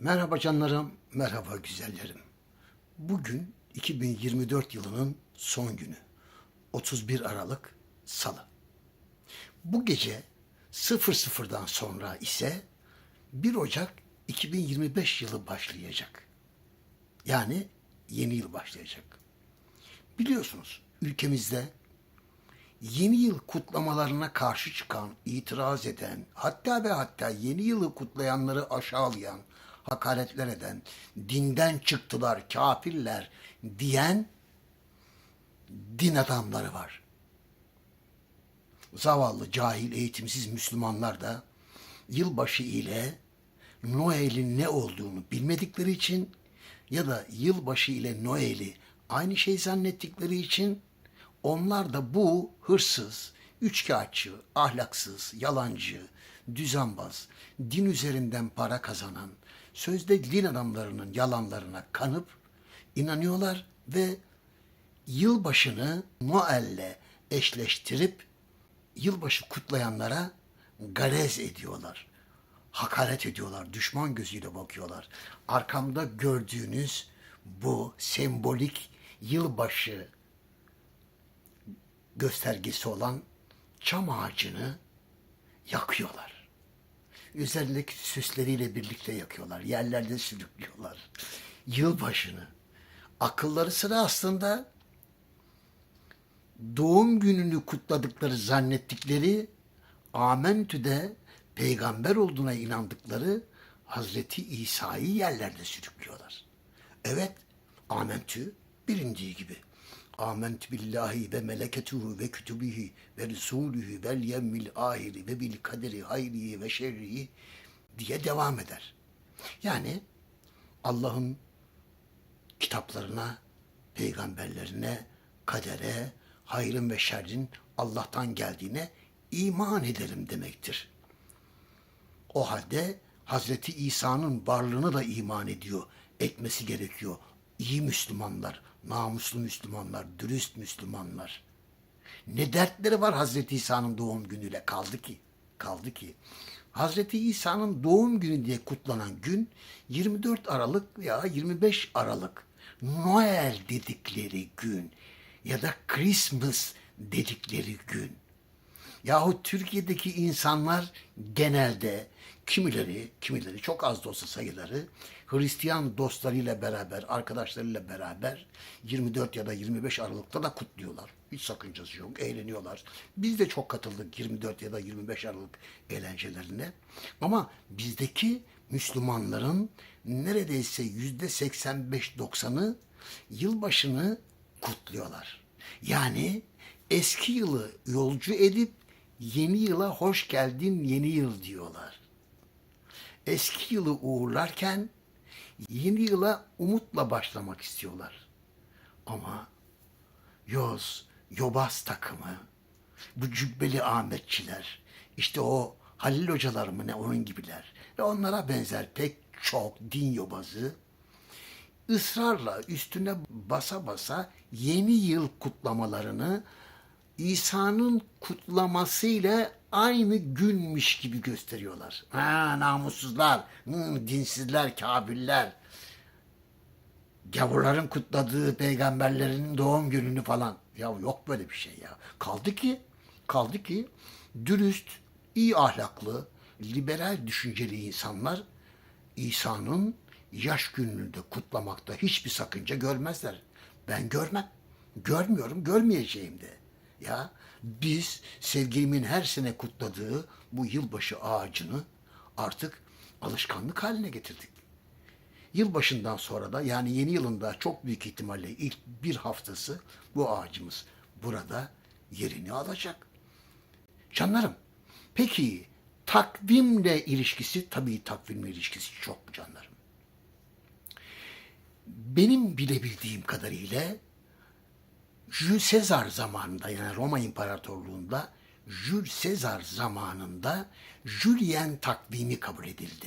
Merhaba canlarım, merhaba güzellerim. Bugün 2024 yılının son günü. 31 Aralık Salı. Bu gece 00'dan sonra ise 1 Ocak 2025 yılı başlayacak. Yani yeni yıl başlayacak. Biliyorsunuz ülkemizde yeni yıl kutlamalarına karşı çıkan, itiraz eden, hatta ve hatta yeni yılı kutlayanları aşağılayan, hakaretler eden, dinden çıktılar, kafirler diyen din adamları var. Zavallı, cahil, eğitimsiz Müslümanlar da yılbaşı ile Noel'in ne olduğunu bilmedikleri için ya da yılbaşı ile Noel'i aynı şey zannettikleri için onlar da bu hırsız, üçkağıtçı, ahlaksız, yalancı, düzenbaz, din üzerinden para kazanan, sözde din adamlarının yalanlarına kanıp inanıyorlar ve yılbaşını Noel'le eşleştirip yılbaşı kutlayanlara garez ediyorlar. Hakaret ediyorlar, düşman gözüyle bakıyorlar. Arkamda gördüğünüz bu sembolik yılbaşı göstergesi olan çam ağacını yakıyorlar. Üzerindeki süsleriyle birlikte yakıyorlar. Yerlerde sürüklüyorlar. Yılbaşını. Akılları sıra aslında doğum gününü kutladıkları zannettikleri Amentü'de peygamber olduğuna inandıkları Hazreti İsa'yı yerlerde sürüklüyorlar. Evet, Amentü bilindiği gibi. Ament billahi ve meleketuhu ve kütübihi ve resulühü vel yemmil ahiri ve bil kaderi hayrihi ve şerrihi diye devam eder. Yani Allah'ın kitaplarına, peygamberlerine, kadere, hayrın ve şerrin Allah'tan geldiğine iman ederim demektir. O halde Hazreti İsa'nın varlığını da iman ediyor, etmesi gerekiyor. İyi Müslümanlar, namuslu Müslümanlar, dürüst Müslümanlar. Ne dertleri var Hazreti İsa'nın doğum günüyle kaldı ki? Kaldı ki. Hazreti İsa'nın doğum günü diye kutlanan gün 24 Aralık veya 25 Aralık. Noel dedikleri gün ya da Christmas dedikleri gün. Yahut Türkiye'deki insanlar genelde kimileri, kimileri çok az da olsa sayıları Hristiyan dostlarıyla beraber, arkadaşlarıyla beraber 24 ya da 25 Aralık'ta da kutluyorlar. Hiç sakıncası yok, eğleniyorlar. Biz de çok katıldık 24 ya da 25 Aralık eğlencelerine. Ama bizdeki Müslümanların neredeyse yüzde 85-90'ı yılbaşını kutluyorlar. Yani eski yılı yolcu edip yeni yıla hoş geldin yeni yıl diyorlar. Eski yılı uğurlarken yeni yıla umutla başlamak istiyorlar. Ama yoz, yobaz takımı, bu cübbeli Ahmetçiler, işte o Halil hocalar mı ne onun gibiler ve onlara benzer pek çok din yobazı ısrarla üstüne basa basa yeni yıl kutlamalarını İsa'nın kutlamasıyla aynı günmüş gibi gösteriyorlar. Ha namussuzlar, hı, dinsizler, kabirler. Gavurların kutladığı peygamberlerin doğum gününü falan. Ya yok böyle bir şey ya. Kaldı ki, kaldı ki dürüst, iyi ahlaklı, liberal düşünceli insanlar İsa'nın yaş gününü de kutlamakta hiçbir sakınca görmezler. Ben görmem. Görmüyorum, görmeyeceğim de. Ya biz sevgilimin her sene kutladığı bu yılbaşı ağacını artık alışkanlık haline getirdik. Yılbaşından sonra da yani yeni yılında çok büyük ihtimalle ilk bir haftası bu ağacımız burada yerini alacak. Canlarım, peki takvimle ilişkisi, tabii takvimle ilişkisi çok canlarım. Benim bilebildiğim kadarıyla Jules Caesar zamanında yani Roma İmparatorluğu'nda Jules Caesar zamanında Julian takvimi kabul edildi.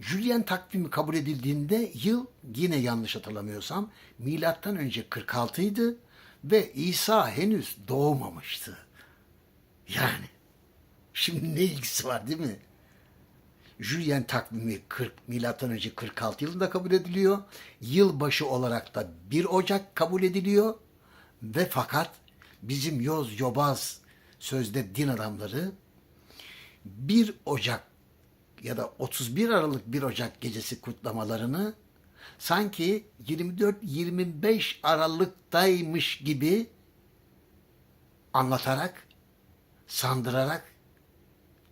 Julian takvimi kabul edildiğinde yıl yine yanlış hatırlamıyorsam milattan önce 46 idi ve İsa henüz doğmamıştı. Yani şimdi ne ilgisi var değil mi? Julian takvimi 40 milattan önce 46 yılında kabul ediliyor. Yılbaşı olarak da 1 Ocak kabul ediliyor. Ve fakat bizim yoz yobaz sözde din adamları 1 Ocak ya da 31 Aralık 1 Ocak gecesi kutlamalarını sanki 24-25 Aralık'taymış gibi anlatarak, sandırarak,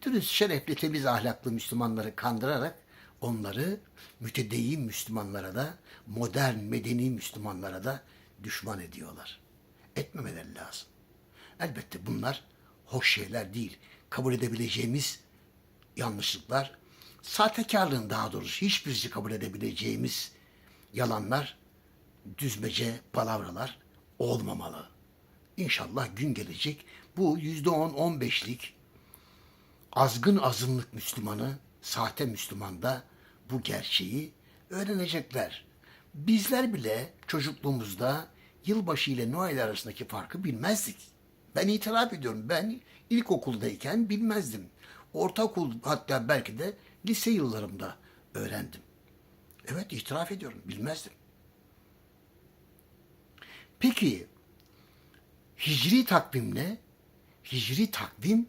dürüst, şerefli, temiz ahlaklı Müslümanları kandırarak onları mütedeyyin Müslümanlara da, modern, medeni Müslümanlara da düşman ediyorlar. Etmemeleri lazım. Elbette bunlar hoş şeyler değil. Kabul edebileceğimiz yanlışlıklar, sahtekarlığın daha doğrusu hiçbirisi kabul edebileceğimiz yalanlar, düzmece palavralar olmamalı. İnşallah gün gelecek bu yüzde on, on beşlik azgın azınlık Müslümanı, sahte Müslüman da bu gerçeği öğrenecekler. Bizler bile çocukluğumuzda yılbaşı ile Noel arasındaki farkı bilmezdik. Ben itiraf ediyorum. Ben ilkokuldayken bilmezdim. Ortaokul hatta belki de lise yıllarımda öğrendim. Evet itiraf ediyorum. Bilmezdim. Peki hicri takvim ne? Hicri takvim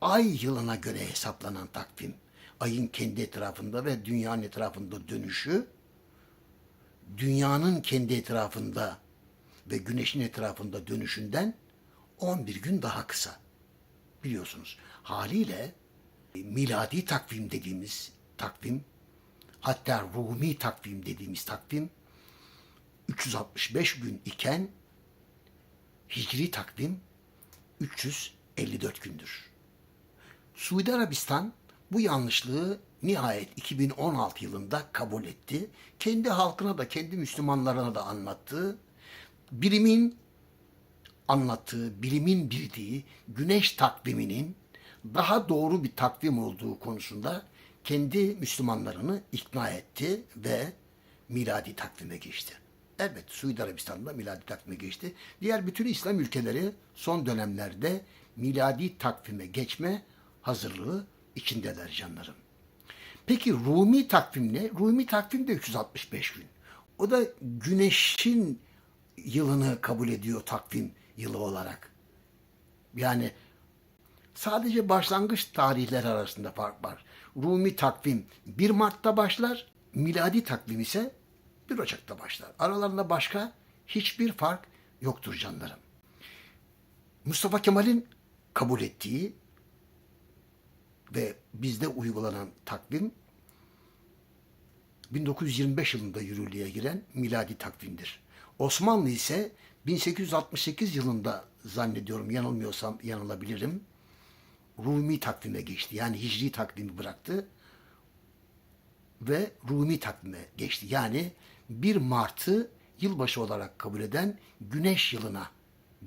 ay yılına göre hesaplanan takvim. Ayın kendi etrafında ve dünyanın etrafında dönüşü, dünyanın kendi etrafında ve güneşin etrafında dönüşünden 11 gün daha kısa. Biliyorsunuz. Haliyle e, miladi takvim dediğimiz takvim, hatta Rumi takvim dediğimiz takvim 365 gün iken Hicri takvim 354 gündür. Suudi Arabistan bu yanlışlığı nihayet 2016 yılında kabul etti. Kendi halkına da kendi Müslümanlarına da anlattı. Bilimin anlattığı, bilimin bildiği güneş takviminin daha doğru bir takvim olduğu konusunda kendi Müslümanlarını ikna etti ve miladi takvime geçti. Evet Suudi Arabistan'da miladi takvime geçti. Diğer bütün İslam ülkeleri son dönemlerde miladi takvime geçme hazırlığı içindeler canlarım. Peki Rumi takvim ne? Rumi takvim de 365 gün. O da güneşin yılını kabul ediyor takvim yılı olarak. Yani sadece başlangıç tarihler arasında fark var. Rumi takvim 1 Mart'ta başlar, miladi takvim ise 1 Ocak'ta başlar. Aralarında başka hiçbir fark yoktur canlarım. Mustafa Kemal'in kabul ettiği ve bizde uygulanan takvim 1925 yılında yürürlüğe giren miladi takvimdir. Osmanlı ise 1868 yılında zannediyorum yanılmıyorsam yanılabilirim. Rumi takvime geçti. Yani hicri takvimi bıraktı ve Rumi takvime geçti. Yani 1 Mart'ı yılbaşı olarak kabul eden güneş yılına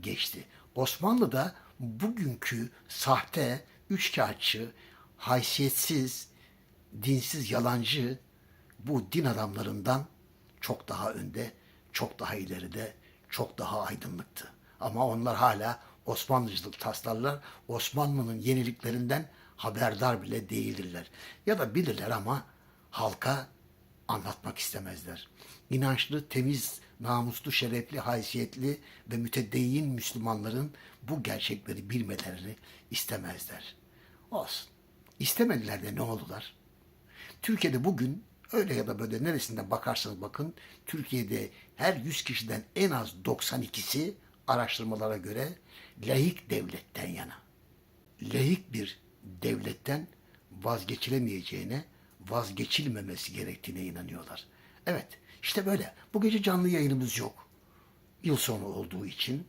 geçti. Osmanlı da bugünkü sahte, üçkağıtçı, haysiyetsiz, dinsiz, yalancı bu din adamlarından çok daha önde, çok daha ileride, çok daha aydınlıktı. Ama onlar hala Osmanlıcılık taslarlar. Osmanlı'nın yeniliklerinden haberdar bile değildirler. Ya da bilirler ama halka anlatmak istemezler. İnançlı, temiz, namuslu, şerefli, haysiyetli ve mütedeyyin Müslümanların bu gerçekleri bilmelerini istemezler. Olsun. İstemediler de ne oldular? Türkiye'de bugün öyle ya da böyle neresinden bakarsanız bakın Türkiye'de her 100 kişiden en az 92'si araştırmalara göre laik devletten yana. Laik bir devletten vazgeçilemeyeceğine, vazgeçilmemesi gerektiğine inanıyorlar. Evet, işte böyle. Bu gece canlı yayınımız yok. Yıl sonu olduğu için.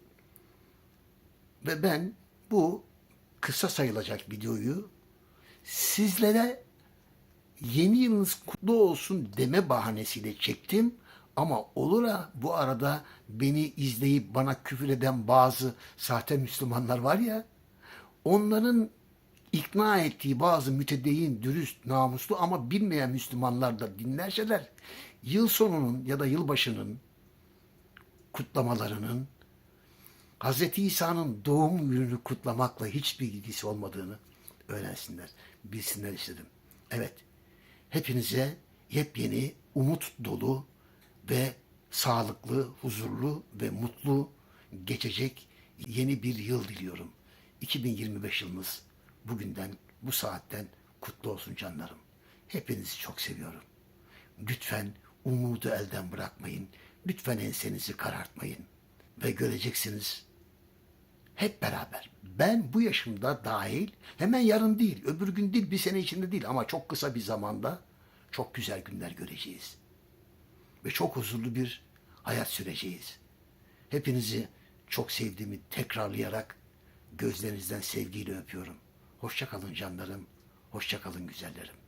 Ve ben bu kısa sayılacak videoyu sizlere yeni yılınız kutlu olsun deme bahanesiyle çektim. Ama olur ha bu arada beni izleyip bana küfür eden bazı sahte Müslümanlar var ya, onların ikna ettiği bazı mütedeyyin, dürüst, namuslu ama bilmeyen Müslümanlar da dinlerseler, yıl sonunun ya da yılbaşının kutlamalarının Hz. İsa'nın doğum gününü kutlamakla hiçbir ilgisi olmadığını öğrensinler, bilsinler istedim. Evet, hepinize yepyeni, umut dolu ve sağlıklı, huzurlu ve mutlu geçecek yeni bir yıl diliyorum. 2025 yılınız bugünden, bu saatten kutlu olsun canlarım. Hepinizi çok seviyorum. Lütfen umudu elden bırakmayın. Lütfen ensenizi karartmayın. Ve göreceksiniz hep beraber. Ben bu yaşımda dahil hemen yarın değil, öbür gün değil, bir sene içinde değil ama çok kısa bir zamanda çok güzel günler göreceğiz. Ve çok huzurlu bir hayat süreceğiz. Hepinizi çok sevdiğimi tekrarlayarak gözlerinizden sevgiyle öpüyorum. Hoşça kalın canlarım, hoşça kalın güzellerim.